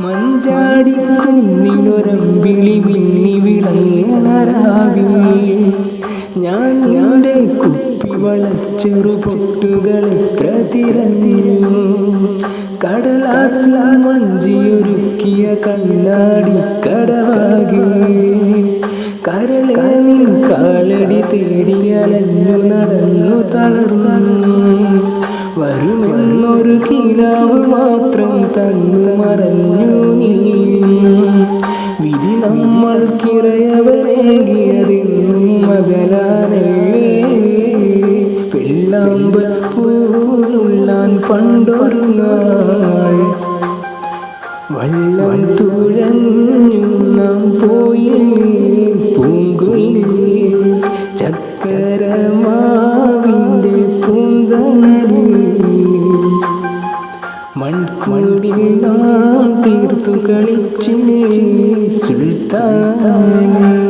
മഞ്ചാടിക്കുന്നിലൊരമ്പിളി മിന്നി വിളങ്ങണരാവിൽ. ഞാൻ നിന്റെ കുപ്പി വളച്ചെറു പൊട്ടുകൾ എത്ര തിരഞ്ഞു. കടലാസിൽ മഞ്ചിയൊരുക്കിയ കണ്ണാടി കടവാകെ. കരളെ നിൻ കാലടി തേടിയലഞ്ഞു നടന്നു തളർന്നു. വരുമെന്നൊരു കിനാവ് മാത്രം തന്നു മറഞ്ഞു നീ. വിധി നമ്മൾക്കിറയവരേകിയതെന്നും മകലാനല്ലേ വെള്ളാമ്പൽ പൂനുള്ളാൻ പണ്ടൊരു നാൾ. വള്ളം തുഴഞ്ഞു നാം പോയില്ലേ പൂങ്കുയിലേ ചക്കരമാവിന്റെ മൺകൂടിൽ നാം തീർത്തു കളിച്ചേ സുൽത്താനേ